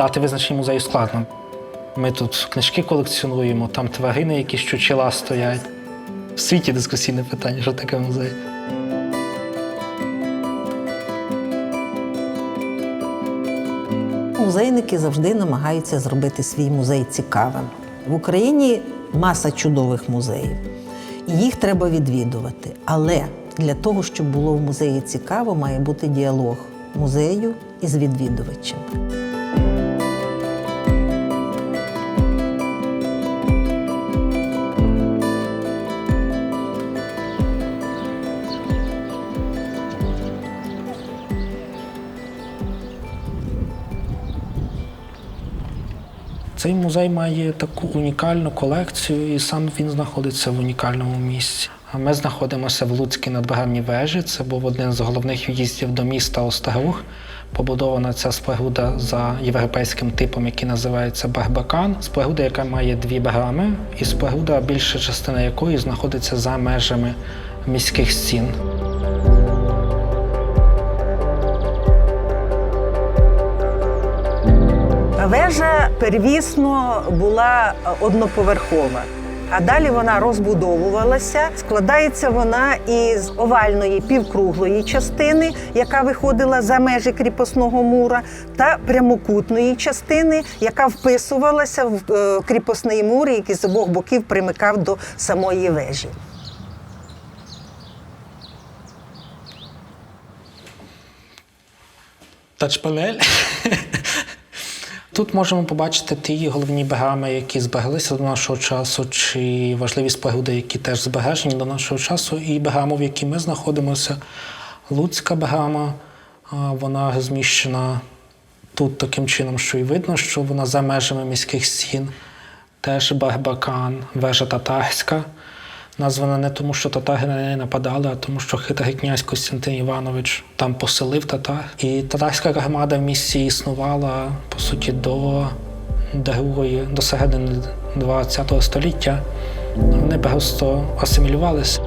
дати визначення музею складно. Ми тут книжки колекціонуємо, там тварини, якісь чучела стоять. В світі дискусійне питання, що таке музей. Музейники завжди намагаються зробити свій музей цікавим. В Україні маса чудових музеїв. Їх треба відвідувати. Але для того, щоб було в музеї цікаво, має бути діалог музею із відвідувачем. Цей музей має таку унікальну колекцію, і сам він знаходиться в унікальному місці. Ми знаходимося в Луцькій надбагальній вежі. Це був один з головних в'їздів до міста Остагрух. Побудована ця споруда за європейським типом, який називається Барбакан. Споруда, яка має дві брами, і споруда, більша частина якої знаходиться за межами міських стін. Вежа первісно була одноповерхова. А далі вона розбудовувалася. Складається вона із овальної півкруглої частини, яка виходила за межі кріпосного мура, та прямокутної частини, яка вписувалася в е, кріпосний мур, який з обох боків примикав до самої вежі. Тач-панель. Тут можемо побачити ті головні брами, які збереглися до нашого часу, чи важливі споруди, які теж збережені до нашого часу, і брама, в якій ми знаходимося. Луцька брама, а, вона розміщена тут таким чином, що і видно, що вона за межами міських стін. Теж Барбакан, вежа татарська. Названа не тому, що татари на неї нападали, а тому, що хитрий князь Костянтин Іванович там поселив татар. І татарська громада в місті існувала по суті до другої, до середини ХХ століття. Вони просто асимілювалися.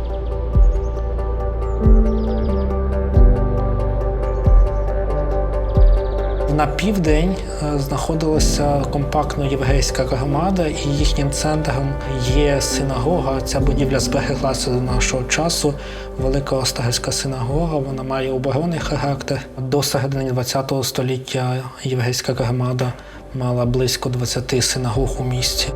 На південь е, знаходилася компактно єврейська громада, і їхнім центром є синагога. Ця будівля збереглася до нашого часу. Велика Остагельська синагога. Вона має оборонний характер. До середини ХХ століття єврейська громада мала близько 20 синагог у місті.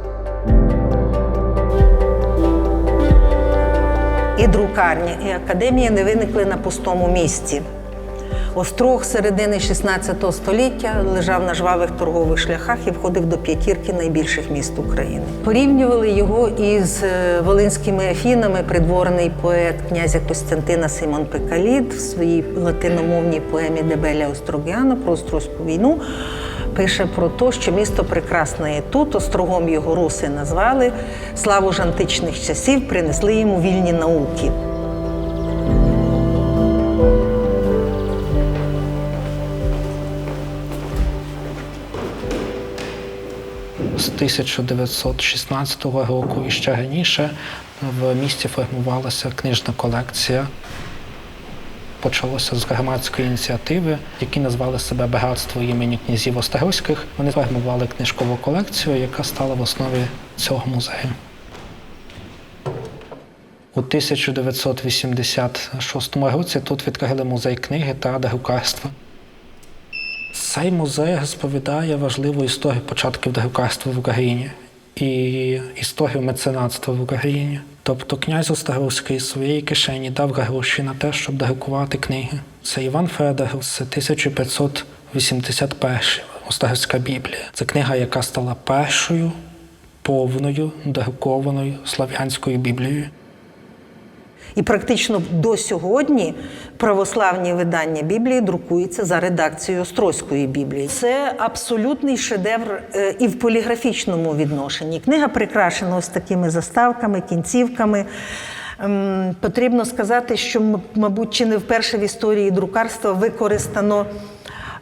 І друкарня, і академія не виникли на пустому місці. Острог середини 16 століття лежав на жвавих торгових шляхах і входив до п'ятірки найбільших міст України. Порівнювали його із е, волинськими афінами. Придворний поет князя Костянтина Симон Пекаліт в своїй латиномовній поемі Дебеля Острогіана про Острозьку війну пише про те, що місто прекрасне і тут, острогом його руси назвали. Славу ж античних часів принесли йому вільні науки. 1916 року і ще раніше в місті формувалася книжна колекція. Почалося з громадської ініціативи, які назвали себе Багатство імені князів Острозьких. Вони формували книжкову колекцію, яка стала в основі цього музею. У 1986 році тут відкрили музей книги та друкарства. Цей музей розповідає важливу історію початків друкарства в Україні і історію меценатства в Україні. Тобто князь Острозький своєї кишені дав гроші на те, щоб друкувати книги. Це Іван Федоров, це 1581 Острозька Біблія. Це книга, яка стала першою повною друкованою слав'янською Біблією. І практично до сьогодні православні видання Біблії друкуються за редакцією Острозької Біблії. Це абсолютний шедевр е, і в поліграфічному відношенні. Книга прикрашена ось такими заставками, кінцівками. Ем, Потрібно сказати, що, мабуть, чи не вперше в історії друкарства використано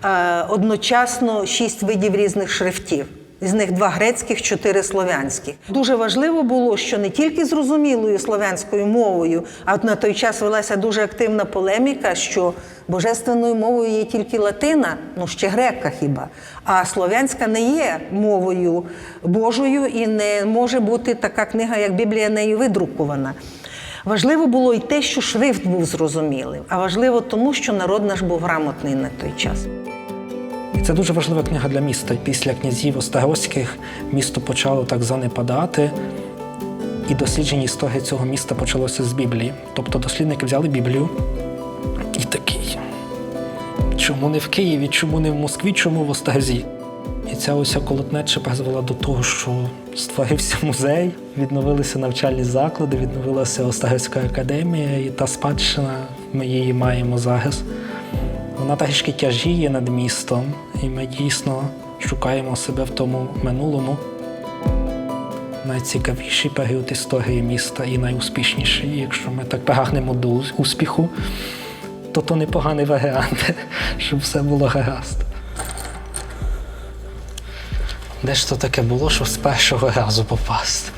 е, одночасно шість видів різних шрифтів. З них два грецьких, чотири слов'янських. Дуже важливо було, що не тільки зрозумілою слов'янською мовою, а на той час велася дуже активна полеміка, що божественною мовою є тільки латина, ну ще грека хіба. А слов'янська не є мовою Божою і не може бути така книга, як Біблія, нею видрукована. Важливо було й те, що шрифт був зрозумілим, а важливо тому, що народ наш був грамотний на той час. Це дуже важлива книга для міста. Після князів Остагоських місто почало так занепадати, і дослідження історії цього міста почалося з Біблії. Тобто дослідники взяли Біблію і такий. Чому не в Києві, чому не в Москві, чому в Остагазі? І ця ось колотнеча призвела до того, що створився музей, відновилися навчальні заклади, відновилася Остагівська академія, і та спадщина, ми її маємо зараз. Вона трішки тяжіє над містом, і ми дійсно шукаємо себе в тому минулому. Найцікавіший період історії міста і найуспішніший. Якщо ми так прагнемо до успіху, то то непоганий варіант, щоб все було гаразд. Де ж то таке було, щоб з першого разу попасти?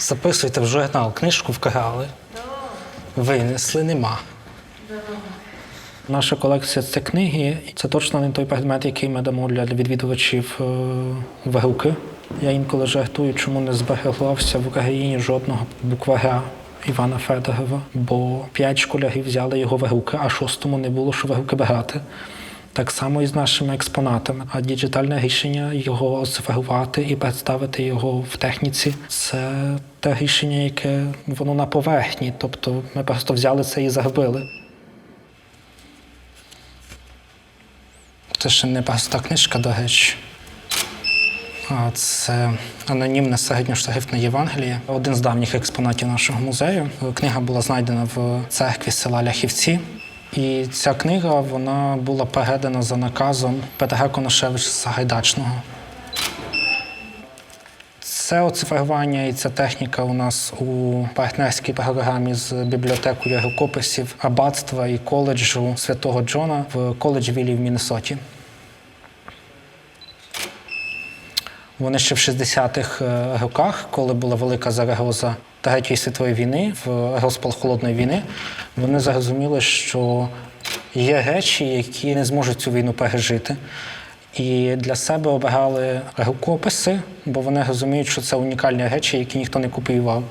Записуйте в журнал, книжку вкрали. Винесли, нема. Наша колекція це книги, це точно не той предмет, який ми дамо для відвідувачів е, в руки. Я інколи жартую, чому не збереглося в Україні жодного букваря Івана Федорова, бо п'ять школярів взяли його в руки, а шостому не було що в руки брати. Так само і з нашими експонатами. А діджитальне рішення його оцифрувати і представити його в техніці це те рішення, яке воно на поверхні. Тобто ми просто взяли це і загубили. Це ще не проста книжка, до речі. Це анонімне середньоштарифне Євангеліє, один з давніх експонатів нашого музею. Книга була знайдена в церкві села Ляхівці. І ця книга вона була передана за наказом Петра Коношевича Сагайдачного. Це оцифрування і ця техніка у нас у партнерській програмі з бібліотекою рукописів аббатства і коледжу святого Джона в коледжвілі в Міннесоті. Вони ще в 60-х е, роках, коли була велика загроза Третьої світової війни, в розпал холодної війни, вони зрозуміли, що є речі, які не зможуть цю війну пережити. І для себе обирали рукописи, бо вони розуміють, що це унікальні речі, які ніхто не копіював.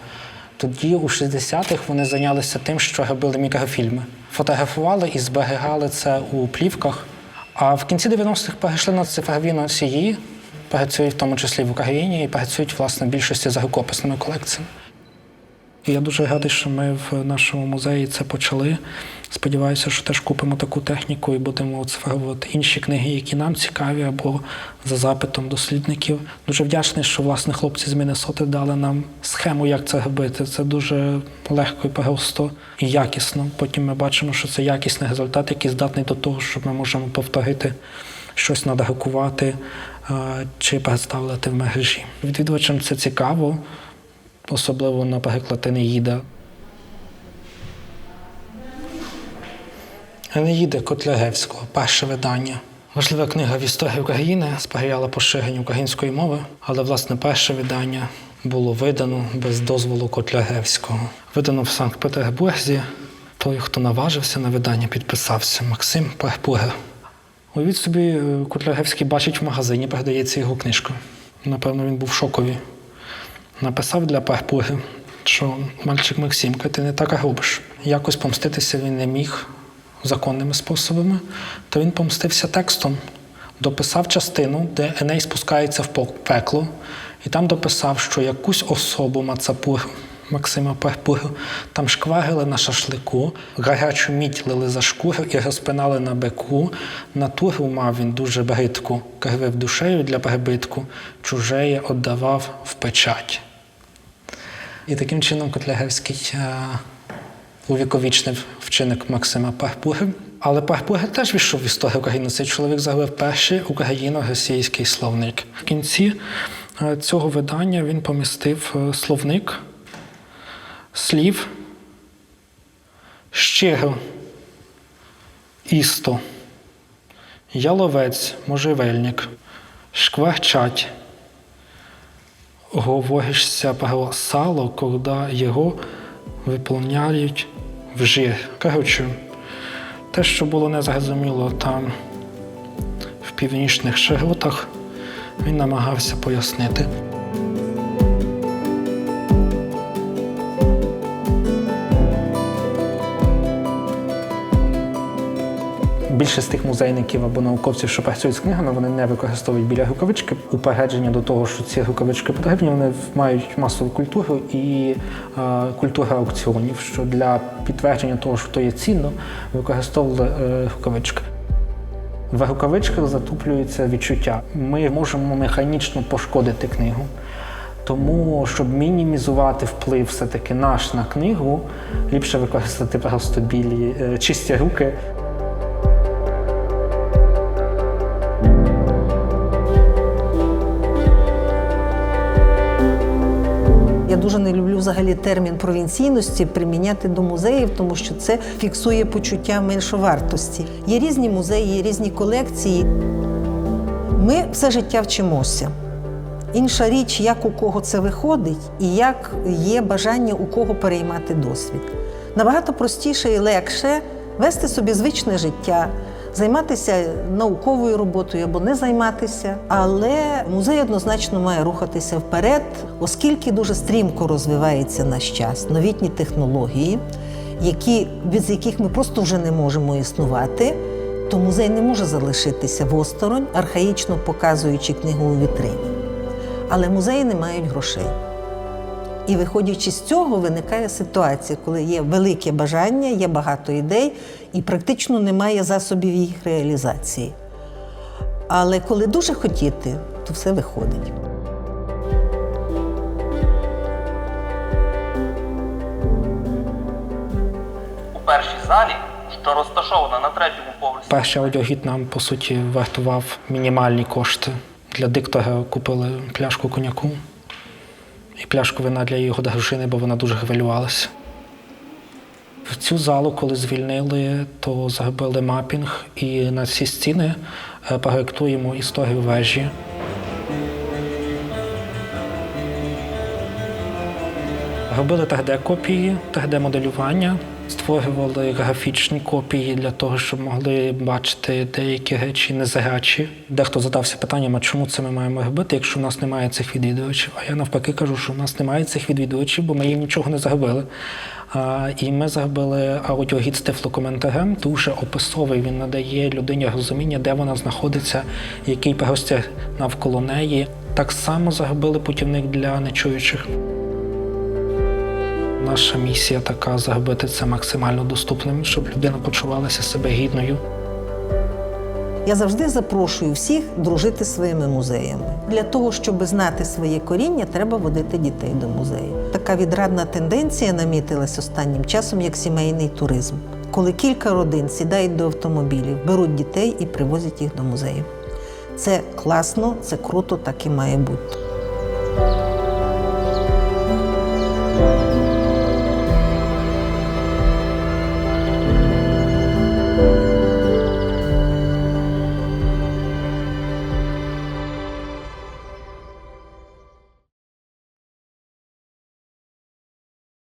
Тоді, у 60-х, вони зайнялися тим, що робили мікрофільми. Фотографували і зберігали це у плівках. А в кінці 90-х перейшли на цифрові носії, працюють в тому числі в Україні і працюють власне більшості за рукописними колекціями. Я дуже радий, що ми в нашому музеї це почали. Сподіваюся, що теж купимо таку техніку і будемо оцифровувати інші книги, які нам цікаві, або за запитом дослідників. Дуже вдячний, що власне хлопці з Міннесоти дали нам схему, як це робити. Це дуже легко і просто і якісно. Потім ми бачимо, що це якісний результат, який здатний до того, що ми можемо повторити щось надрукувати чи представити в мережі. Відвідувачам це цікаво особливо, наприклад, Енеїда. Енеїда Котляревського, перше видання. Важлива книга в історії України сприяла поширенню української мови, але власне перше видання було видано без дозволу Котляревського. Видано в Санкт-Петербурзі. Той, хто наважився на видання, підписався Максим Перпугер. Уявіть собі, е, Котляревський бачить в магазині, передається його книжка. Напевно, він був в шокові написав для Перпуги, що мальчик Максимка, ти не так робиш. Якось помститися він не міг законними способами, то він помстився текстом, дописав частину, де Еней спускається в пекло, і там дописав, що якусь особу Мацапур. Максима Перпуру, там шкварили на шашлику, гарячу мідь лили за шкуру і розпинали на бику. Натуру мав він дуже бридку, кривив душею для прибитку, чужеє віддавав в печать. І таким чином Котляревський е, увіковічнив вчинок Максима Пахпуги. Але Пахпуга теж війшов в історію України. Цей чоловік заявив перший україно-російський словник. В кінці е, цього видання він помістив е, словник слів щиро, істо, яловець, можжевельник, шкварчать. Говоришся про сало, коли його виповняють в жир. Те, що було незрозуміло там в північних широтах, він намагався пояснити. Більшість тих музейників або науковців, що працюють з книгами, вони не використовують біля рукавички. Упередження до того, що ці рукавички потрібні, вони мають масову культуру і е, культуру аукціонів, що для підтвердження того, що то є цінно, використовували е, рукавички. В рукавичках затуплюється відчуття. Ми можемо механічно пошкодити книгу. Тому, щоб мінімізувати вплив все-таки наш на книгу, ліпше використати просто білі е, чисті руки. Дуже не люблю взагалі термін провінційності приміняти до музеїв, тому що це фіксує почуття меншовартості. Є різні музеї, є різні колекції. Ми все життя вчимося. Інша річ, як у кого це виходить, і як є бажання у кого переймати досвід. Набагато простіше і легше вести собі звичне життя, займатися науковою роботою або не займатися. Але музей однозначно має рухатися вперед, оскільки дуже стрімко розвивається наш час, новітні технології, які, без яких ми просто вже не можемо існувати. То музей не може залишитися осторонь, архаїчно показуючи книгу у вітрині. Але музеї не мають грошей. І виходячи з цього, виникає ситуація, коли є велике бажання, є багато ідей, і практично немає засобів їх реалізації. Але коли дуже хотіти, то все виходить. у першій залі, що розташована на третьому поверсі. Перший аудіогід нам, по суті, вартував мінімальні кошти. Для диктора купили пляшку коньяку і пляшку вина для його дружини, бо вона дуже хвилювалася. В цю залу, коли звільнили, то зробили мапінг, і на ці стіни е, проєктуємо історію вежі. Робили 3D-копії, 3D-моделювання, створювали графічні копії для того, щоб могли бачити деякі речі незрячі. Дехто задався питанням, а чому це ми маємо робити, якщо в нас немає цих відвідувачів. А я навпаки кажу, що в нас немає цих відвідувачів, бо ми їм нічого не зробили. А, і ми зробили аудіогід з тифлокоментарем, дуже описовий. Він надає людині розуміння, де вона знаходиться, який простір навколо неї. Так само зробили путівник для нечуючих. Наша місія така зробити це максимально доступним, щоб людина почувалася себе гідною. Я завжди запрошую всіх дружити своїми музеями. Для того, щоб знати своє коріння, треба водити дітей до музею. Така відрадна тенденція намітилась останнім часом як сімейний туризм, коли кілька родин сідають до автомобілів, беруть дітей і привозять їх до музею. Це класно, це круто, так і має бути.